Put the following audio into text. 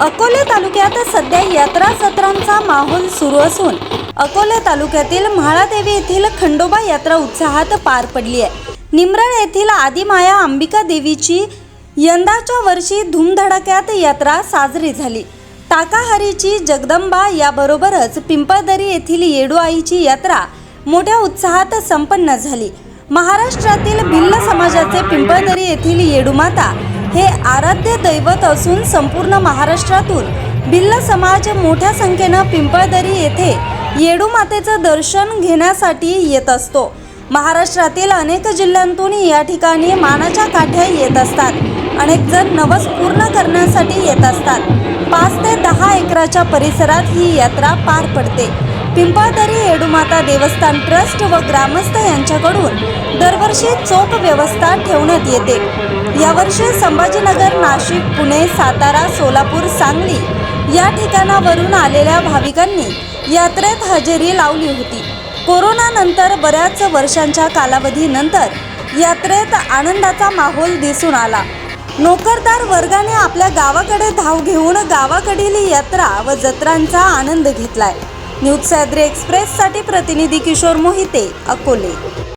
अकोले तालुक्यात सध्या यात्रा जत्रांचा माहोल सुरू असून अकोले तालुक्यातील म्हाळादेवी येथील खंडोबा यात्रा उत्साहात पार पडली आहे. निमराळ येथील आदिमाया अंबिका देवीची यंदाच्या वर्षी धूमधडाक्यात यात्रा साजरी झाली. ताकाहारीची जगदंबा याबरोबरच पिंपळदरी येथील येडूआईची यात्रा मोठ्या उत्साहात संपन्न झाली. महाराष्ट्रातील भिल्ल समाजाचे पिंपळदरी येथील येडूमाता हे आराध्य दैवत असून संपूर्ण महाराष्ट्रातून भिल्ल समाज मोठ्या संख्येनं पिंपळदरी येथे येडूमातेचं दर्शन घेण्यासाठी येत असतो. महाराष्ट्रातील अनेक जिल्ह्यांतून या ठिकाणी मानाच्या काठ्या येत असतात. अनेक जण नवस पूर्ण करण्यासाठी येत असतात. पाच ते दहा एकराच्या परिसरात ही यात्रा पार पडते. पिंपळदरी येडूमाता देवस्थान ट्रस्ट व ग्रामस्थ यांच्याकडून दरवर्षी चोख व्यवस्था ठेवण्यात येते. यावर्षी संभाजीनगर नाशिक पुणे सातारा सोलापूर सांगली या ठिकाणावरून आलेल्या भाविकांनी यात्रेत हजेरी लावली होती. कोरोनानंतर बऱ्याच वर्षांच्या कालावधीनंतर यात्रेत आनंदाचा माहोल दिसून आला. नोकरदार वर्गाने आपल्या गावाकडे धाव घेऊन गावाकडील यात्रा व जत्रांचा आनंद घेतलाय. न्यूज सह्याद्री एक्सप्रेससाठी प्रतिनिधी किशोर मोहिते अकोले.